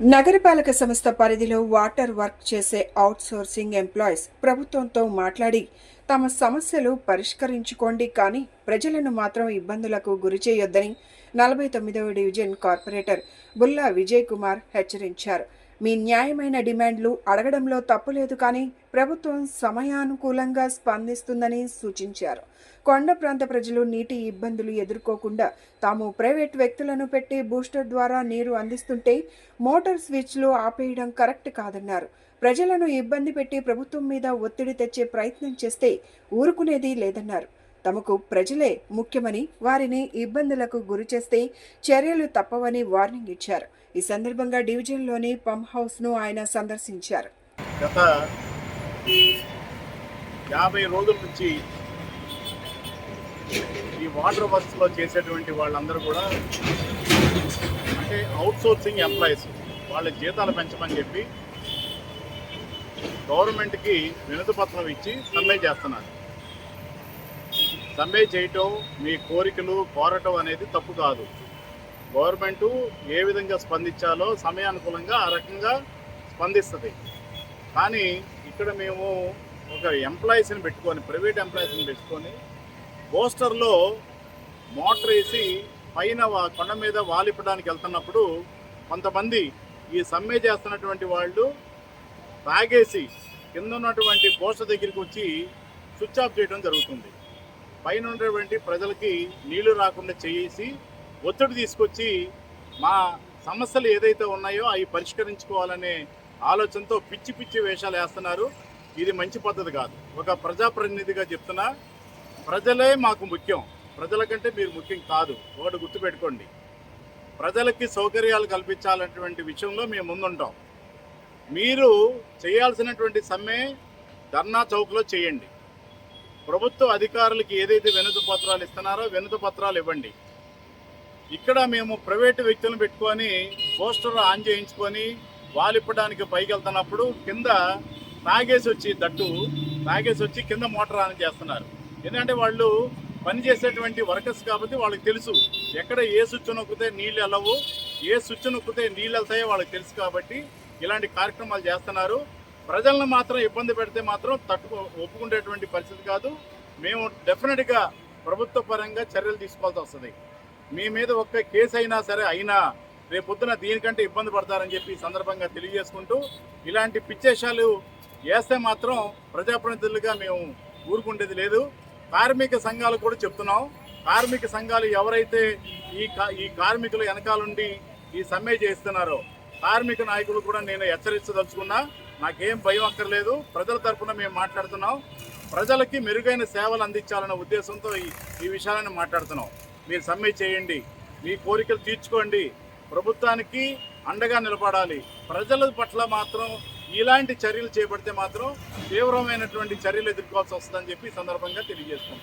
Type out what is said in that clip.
నగరపాలక సంస్థ పరిధిలో వాటర్ వర్క్ చేసే అవుట్సోర్సింగ్ ఎంప్లాయీస్ ప్రభుత్వంతో మాట్లాడి తమ సమస్యలు పరిష్కరించుకోండి కానీ ప్రజలను మాత్రం ఇబ్బందులకు గురి చేయొద్దని నలభై తొమ్మిదవ డివిజన్ కార్పొరేటర్ బుల్లా విజయ్ కుమార్ హెచ్చరించారు. మీ న్యాయమైన డిమాండ్లు అడగడంలో తప్పులేదు కానీ ప్రభుత్వం సమయానుకూలంగా స్పందిస్తుందని సూచించారు. కొండ ప్రాంత ప్రజలు నీటి ఇబ్బందులు ఎదుర్కోకుండా తాము ప్రైవేట్ వ్యక్తులను పెట్టి బూస్టర్ ద్వారా నీరు అందిస్తుంటే మోటార్ స్విచ్లు ఆపేయడం కరెక్ట్ కాదన్నారు. ప్రజలను ఇబ్బంది పెట్టి ప్రభుత్వం మీద ఒత్తిడి తెచ్చే ప్రయత్నం చేస్తే ఊరుకునేది లేదన్నారు. తమకు ప్రజలే ముఖ్యమని వారిని ఇబ్బందులకు గురి చేస్తే చర్యలు తప్పవని వార్నింగ్ ఇచ్చారు. ఈ సందర్భంగా డివిజన్లోని పంప్ హౌస్ను ఆయన సందర్శించారు. గత యాభై రోజుల నుంచి ఈ వాటర్ వర్క్స్లో చేసేటువంటి వాళ్ళందరూ కూడా అంటే అవుట్సోర్సింగ్ ఎంప్లాయీస్ వాళ్ళ జీతాలు పెంచమని చెప్పి గవర్నమెంట్కి వినతి పత్రం ఇచ్చి సమ్మె చేస్తున్నారు. సమ్మె చేయటం మీ కోరికలు కోరటం అనేది తప్పు కాదు. గవర్నమెంట్ ఏ విధంగా స్పందించాలో సమయానుకూలంగా ఆ రకంగా స్పందిస్తుంది. కానీ ఇక్కడ మేము ఒక ఎంప్లాయీస్ని పెట్టుకొని ప్రైవేట్ ఎంప్లాయీస్ని పెట్టుకొని పోస్టర్లో మోటార్ వేసి పైన కొండ మీద వాలిపడానికి వెళ్తున్నప్పుడు కొంతమంది ఈ సమ్మె చేస్తున్నటువంటి వాళ్ళు తాగేసి కింద ఉన్నటువంటి పోస్టర్ దగ్గరికి వచ్చి స్విచ్ ఆఫ్ చేయడం జరుగుతుంది. పైన ఉండేటువంటి ప్రజలకి నీళ్ళు రాకుండా చేసి ఒత్తిడి తీసుకొచ్చి మా సమస్యలు ఏదైతే ఉన్నాయో అవి పరిష్కరించుకోవాలనే ఆలోచనతో పిచ్చి పిచ్చి వేషాలు వేస్తున్నారు. ఇది మంచి పద్ధతి కాదు. ఒక ప్రజాప్రతినిధిగా చెప్తున్నా ప్రజలే మాకు ముఖ్యం. ప్రజల కంటే మీరు ముఖ్యం కాదు. ఒకటి గుర్తుపెట్టుకోండి. ప్రజలకి సౌకర్యాలు కల్పించాలన్నటువంటి విషయంలో మేము ముందుంటాం. మీరు చేయాల్సినటువంటి సమ్మె ధర్నా చౌక్లో చేయండి. ప్రభుత్వ అధికారులకి ఏదైతే వినతి పత్రాలు ఇస్తున్నారో వినతి పత్రాలు ఇవ్వండి. ఇక్కడ మేము ప్రైవేటు వ్యక్తులను పెట్టుకొని పోస్టర్ ఆన్ చేయించుకొని వాలిప్పడానికి పైకి వెళ్తున్నప్పుడు కింద తాగేసి వచ్చి దట్టు తాగేసి వచ్చి కింద మోటార్ ఆన్ చేస్తున్నారు. ఎందుకంటే వాళ్ళు పనిచేసేటువంటి వర్కర్స్ కాబట్టి వాళ్ళకి తెలుసు. ఎక్కడ ఏ స్విచ్ నొక్కితే నీళ్ళు వెళ్ళవు ఏ స్విచ్ నొక్కితే నీళ్ళు వెళ్తాయో వాళ్ళకి తెలుసు కాబట్టి ఇలాంటి కార్యక్రమాలు చేస్తున్నారు. ప్రజలను మాత్రం ఇబ్బంది పెడితే మాత్రం తట్టుకో ఒప్పుకునేటువంటి పరిస్థితి కాదు. మేము డెఫినెట్గా ప్రభుత్వ పరంగా చర్యలు తీసుకోవాల్సి వస్తుంది. మీ మీద ఒక్క కేసు అయినా సరే అయినా రేపొద్దున దీనికంటే ఇబ్బంది పడతారని చెప్పి సందర్భంగా తెలియజేసుకుంటూ ఇలాంటి పిచ్చేషాలు వేస్తే మాత్రం ప్రజాప్రతినిధులుగా మేము ఊరుకుండేది లేదు. కార్మిక సంఘాలు కూడా చెప్తున్నాం. కార్మిక సంఘాలు ఎవరైతే ఈ కా- ఈ కార్మికుల వెనకాలండి ఈ సమ్మె చేస్తున్నారో కార్మిక నాయకులు కూడా నేను హెచ్చరించదలుచుకున్నా నాకేం భయం అక్కర్లేదు. ప్రజల తరఫున మేము మాట్లాడుతున్నాం. ప్రజలకి మెరుగైన సేవలు అందించాలన్న ఉద్దేశంతో ఈ ఈ విషయాలను మాట్లాడుతున్నాం. మీరు సమ్మె చేయండి. మీ కోరికలు తీర్చుకోండి. ప్రభుత్వానికి అండగా నిలబడాలి. ప్రజల పట్ల మాత్రం ఇలాంటి చర్యలు చేపడితే మాత్రం తీవ్రమైనటువంటి చర్యలు ఎదుర్కోవాల్సి వస్తుందని చెప్పి సందర్భంగా తెలియజేస్తున్నాం.